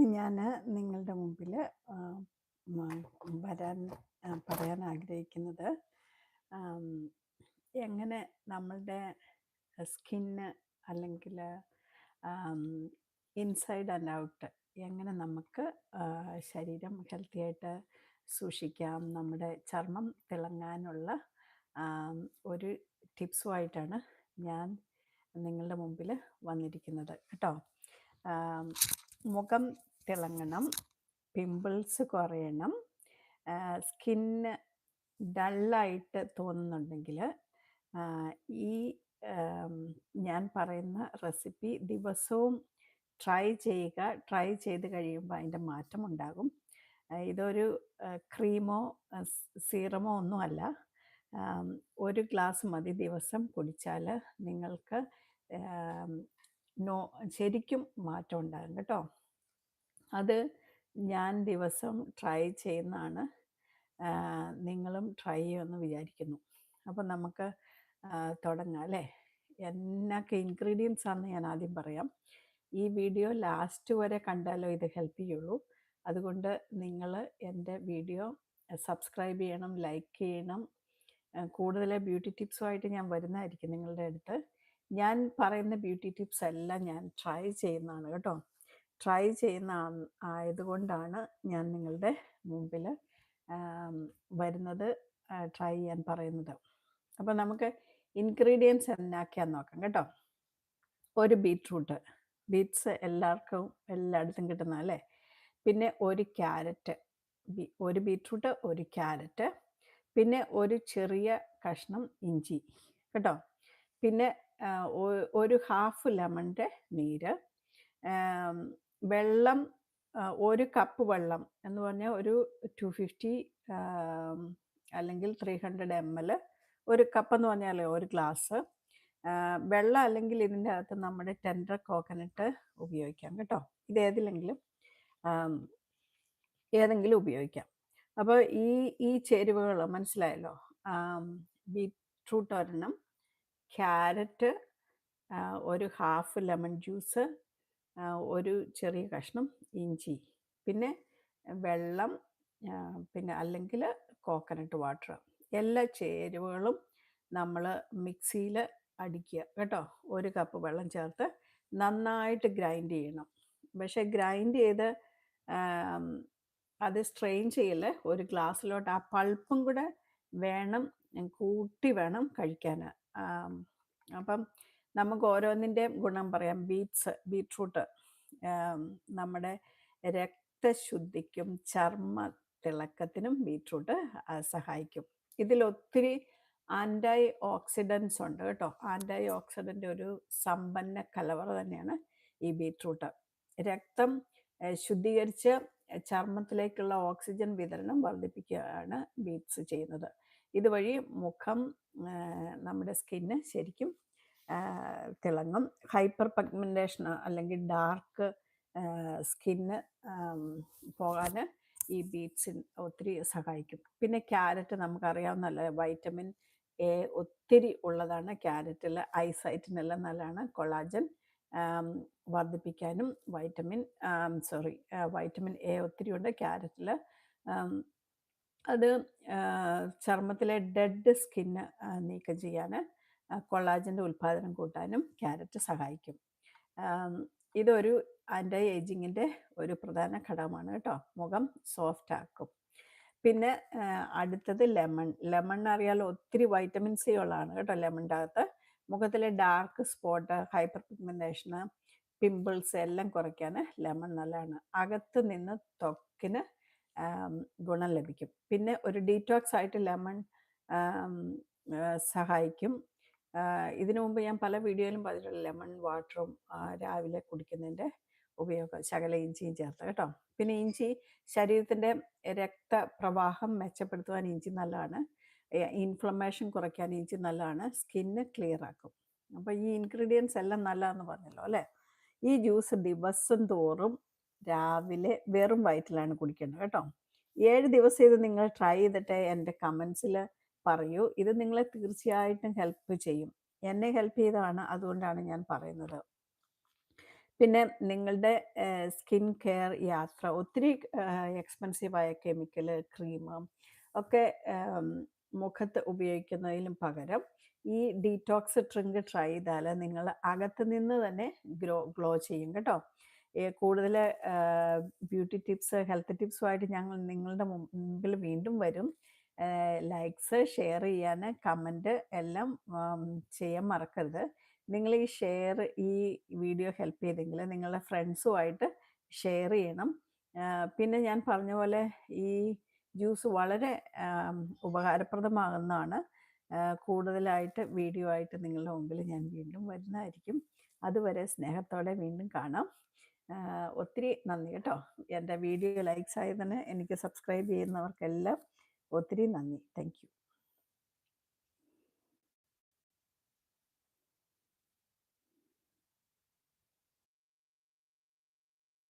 ഇന്ന് ഞാൻ നിങ്ങളുടെ മുമ്പിൽ വരാൻ പറയാൻ ആഗ്രഹിക്കുന്നത് എങ്ങനെ നമ്മളുടെ സ്കിന്ന് അല്ലെങ്കിൽ ഇൻസൈഡ് ആൻഡ് ഔട്ട് എങ്ങനെ നമുക്ക് ശരീരം ഹെൽത്തി ആയിട്ട് സൂക്ഷിക്കാം നമ്മുടെ ചർമ്മം തിളങ്ങാനുള്ള ഒരു ടിപ്സുമായിട്ടാണ് ഞാൻ നിങ്ങളുടെ മുമ്പിൽ വന്നിരിക്കുന്നത്. കേട്ടോ? മുഖം തിളങ്ങണം. പിമ്പിൾസ് കുറയണം. സ്കിന്ന് ഡള്ളായിട്ട് തോന്നുന്നുണ്ടെങ്കിൽ ഈ ഞാൻ പറയുന്ന റെസിപ്പി ദിവസവും ട്രൈ ചെയ്യുക. ട്രൈ ചെയ്ത് കഴിയുമ്പോൾ അതിന്റെ മാറ്റം ഉണ്ടാകും. ഇതൊരു ക്രീമോ സീറമോ ഒന്നുമല്ല ഒരു ഗ്ലാസ് മതി ദിവസം കുടിച്ചാൽ നിങ്ങൾക്ക് നോ ശരിക്കും മാറ്റം ഉണ്ടാകും. കേട്ടോ? അത് ഞാൻ ദിവസം ട്രൈ ചെയ്യുന്നതാണ്. നിങ്ങളും ട്രൈ ചെയ്യുമെന്ന് വിചാരിക്കുന്നു. അപ്പം നമുക്ക് തുടങ്ങാം അല്ലേ? എന്നൊക്കെ ഇൻഗ്രീഡിയൻസ് ആണെന്ന് ഞാൻ ആദ്യം പറയാം. ഈ വീഡിയോ ലാസ്റ്റ് വരെ കണ്ടാലോ ഇത് ഹെൽപ്പ് ചെയ്യുള്ളൂ. അതുകൊണ്ട് നിങ്ങൾ എന്റെ വീഡിയോ സബ്സ്ക്രൈബ് ചെയ്യണം ലൈക്ക് ചെയ്യണം. കൂടുതൽ ബ്യൂട്ടി ടിപ്സുമായിട്ട് ഞാൻ വരുന്നതായിരിക്കും നിങ്ങളുടെ അടുത്ത്. ഞാൻ പറയുന്ന ബ്യൂട്ടി ടിപ്സ് എല്ലാം ഞാൻ ട്രൈ ചെയ്യുന്നതാണ് കേട്ടോ. ട്രൈ ചെയ്യുന്ന ആയതുകൊണ്ടാണ് ഞാൻ നിങ്ങളുടെ മുമ്പിൽ വരുന്നത് ട്രൈ ചെയ്യാൻ പറയുന്നത്. അപ്പോൾ നമുക്ക് ഇൻഗ്രീഡിയൻസ് എന്നാക്കിയാൽ നോക്കാം കേട്ടോ. ഒരു ബീറ്റ്റൂട്ട്. ബീറ്റ്സ് എല്ലാവർക്കും എല്ലായിടത്തും കിട്ടുന്ന അല്ലേ? പിന്നെ ഒരു ക്യാരറ്റ്. ഒരു ബീറ്റ്റൂട്ട് ഒരു ക്യാരറ്റ്. പിന്നെ ഒരു ചെറിയ കഷ്ണം ഇഞ്ചി കേട്ടോ. പിന്നെ ഒരു ഹാഫ് ലെമണിന്റെ നീര്. വെള്ളം ഒരു കപ്പ് വെള്ളം എന്ന് പറഞ്ഞാൽ ഒരു ടു ഫിഫ്റ്റി അല്ലെങ്കിൽ ത്രീ ഹൺഡ്രഡ് എം എൽ ഒരു കപ്പ് എന്ന് പറഞ്ഞാൽ ഒരു ഗ്ലാസ് വെള്ളം അല്ലെങ്കിൽ ഇതിന്റെ അകത്ത് നമ്മുടെ ടെൻഡർ കോക്കനട്ട് ഉപയോഗിക്കാം കേട്ടോ. ഇത് ഏതിലെങ്കിലും ഏതെങ്കിലും ഉപയോഗിക്കാം. അപ്പോൾ ഈ ഈ ചേരുവകൾ മനസ്സിലായല്ലോ? ബീട്രൂട്ട് ഒരെണ്ണം ക്യാരറ്റ് ഒരു ഹാഫ് ലെമൺ ജ്യൂസ് ഒരു ചെറിയ കഷ്ണം ഇഞ്ചി പിന്നെ വെള്ളം പിന്നെ അല്ലെങ്കിൽ കോക്കനട്ട് വാട്ടർ എല്ലാ ചേരുവകളും നമ്മൾ മിക്സിയിൽ അടിക്കുക കേട്ടോ. ഒരു കപ്പ് വെള്ളം ചേർത്ത് നന്നായിട്ട് ഗ്രൈൻഡ് ചെയ്യണം. പക്ഷേ ഗ്രൈൻഡ് ചെയ്ത് അത് സ്ട്രെയിൻ ചെയ്യൽ ഒരു ഗ്ലാസ്സിലോട്ട് ആ പൾപ്പും കൂടെ വേണം കൂട്ടി വേണം കഴിക്കാൻ അപ്പം നമുക്ക് ഓരോന്നിന്റെ ഗുണം പറയാം. ബീറ്റ്സ് ബീട്രൂട്ട് നമ്മുടെ രക്തശുദ്ധിക്കും ചർമ്മ തിളക്കത്തിനും ബീട്രൂട്ട് സഹായിക്കും. ഇതിലൊത്തിരി ആന്റൈ ഓക്സിഡൻസ് ഉണ്ട് കേട്ടോ. ആന്റൈ ഓക്സിഡന്റ് ഒരു സമ്പന്ന കലവറ തന്നെയാണ് ഈ ബീട്രൂട്ട് രക്തം ശുദ്ധീകരിച്ച് ചർമ്മത്തിലേക്കുള്ള ഓക്സിജൻ വിതരണം വർദ്ധിപ്പിക്കുകയാണ് ബീറ്റ്സ് ചെയ്യുന്നത്. ഇതുവഴി മുഖം നമ്മുടെ സ്കിന്ന് ശരിക്കും തിളങ്ങും. ഹൈപ്പർ പഗ്മെന്റേഷൻ അല്ലെങ്കിൽ ഡാർക്ക് സ്കിന്ന് പോകാൻ ഈ ബീറ്റ്സ് ഒത്തിരി സഹായിക്കും. പിന്നെ ക്യാരറ്റ് നമുക്കറിയാവുന്നല്ല വൈറ്റമിൻ എ ഒത്തിരി ഉള്ളതാണ് ക്യാരറ്റിൽ ഐസൈറ്റിനെല്ലാം നല്ലതാണ് കൊളാജൻ വർദ്ധിപ്പിക്കാനും വൈറ്റമിൻ സോറി വൈറ്റമിൻ എ ഒത്തിരി ഉണ്ട് ക്യാരറ്റിൽ. അത് ചർമ്മത്തിലെ ഡെഡ് സ്കിന്ന് നീക്കം ചെയ്യാൻ കൊളാജന്റെ ഉൽപ്പാദനം കൂട്ടാനും ക്യാരറ്റ് സഹായിക്കും. ഇതൊരു ആന്റി ഏജിങ്ങിന്റെ ഒരു പ്രധാന ഘടകമാണ് കേട്ടോ. മുഖം സോഫ്റ്റ് ആക്കും പിന്നെ അടുത്തത് ലെമൺ. ലെമൺ അറിയാലോ ഒത്തിരി വൈറ്റമിൻ സി ഉള്ളതാണ് കേട്ടോ ലെമണിന്റെ അകത്ത് മുഖത്തിലെ ഡാർക്ക് സ്പോട്ട് ഹൈപ്പർ പിഗ്മെന്റേഷന് പിമ്പിൾസ് എല്ലാം കുറയ്ക്കാൻ ലെമൺ നല്ലതാണ്. അകത്ത് നിന്ന് ത്വക്കിന് ഗുണം ലഭിക്കും. പിന്നെ ഒരു ഡീറ്റോക്സ് ആയിട്ട് ലെമൺ സഹായിക്കും. ഇതിനു മുമ്പ് ഞാൻ പല വീഡിയോയിലും പറഞ്ഞിട്ടുണ്ട് ലെമൺ വാട്ടറും രാവിലെ കുടിക്കുന്നതിന്റെ ഉപയോഗം ശകല ഇഞ്ചിയും ചേർത്ത് കേട്ടോ. പിന്നെ ഇഞ്ചി ശരീരത്തിന്റെ രക്തപ്രവാഹം മെച്ചപ്പെടുത്തുവാൻ ഇഞ്ചി നല്ലതാണ്. ഇൻഫ്ലമേഷൻ കുറയ്ക്കാൻ ഇഞ്ചി നല്ലതാണ്. സ്കിന്ന് ക്ലിയർ ആക്കും. അപ്പോൾ ഈ ഇൻഗ്രീഡിയൻസ് എല്ലാം നല്ലതെന്ന് പറഞ്ഞല്ലോ അല്ലേ? ഈ ജ്യൂസ് ദിവസം തോറും രാവിലെ വെറും വയറ്റിലാണ് കുടിക്കേണ്ടത് കേട്ടോ. ഏഴ് ദിവസം ഇത് നിങ്ങൾ ട്രൈ ചെയ്തിട്ട് എന്റെ കമൻസിൽ പറയൂ. ഇത് നിങ്ങളെ തീർച്ചയായിട്ടും ഹെൽപ്പ് ചെയ്യും. എന്നെ ഹെൽപ്പ് ചെയ്തതാണ് അതുകൊണ്ടാണ് ഞാൻ പറയുന്നത്. പിന്നെ നിങ്ങളുടെ സ്കിൻ കെയർ യാത്ര ഒത്തിരി എക്സ്പെൻസീവായ കെമിക്കൽ ക്രീം ഒക്കെ മുഖത്ത് ഉപയോഗിക്കുന്നതിലും പകരം ഈ ഡീറ്റോക്സ് ഡ്രിങ്ക് ട്രൈ ചെയ്താൽ നിങ്ങൾ അകത്ത് നിന്ന് തന്നെ ഗ്രോ ഗ്ലോ ചെയ്യും കേട്ടോ. കൂടുതൽ ബ്യൂട്ടി ടിപ്സ് ഹെൽത്ത് ടിപ്സുമായിട്ട് ഞങ്ങൾ നിങ്ങളുടെ മുമ്പിൽ വീണ്ടും വരും. ലൈക്സ് ഷെയർ ചെയ്യാൻ കമന്റ് എല്ലാം ചെയ്യാൻ മറക്കരുത്. നിങ്ങൾ ഈ ഷെയർ ഈ വീഡിയോ ഹെൽപ്പ് ചെയ്തെങ്കിൽ നിങ്ങളുടെ ഫ്രണ്ട്സുമായിട്ട് ഷെയർ ചെയ്യണം. പിന്നെ ഞാൻ പറഞ്ഞ പോലെ ഈ ജ്യൂസ് വളരെ ഉപകാരപ്രദമാകുന്നതാണ്. കൂടുതലായിട്ട് വീഡിയോ ആയിട്ട് നിങ്ങളുടെ മുമ്പിൽ ഞാൻ വീണ്ടും വരുന്നതായിരിക്കും. അതുവരെ സ്നേഹത്തോടെ വീണ്ടും കാണാം. ഒത്തിരി നന്ദി കേട്ടോ. എന്റെ വീഡിയോ ലൈക്സ് ആയതിന് എനിക്ക് സബ്സ്ക്രൈബ് ചെയ്യുന്നവർക്കെല്ലാം ഒത്തിരി നന്ദി താങ്ക് യു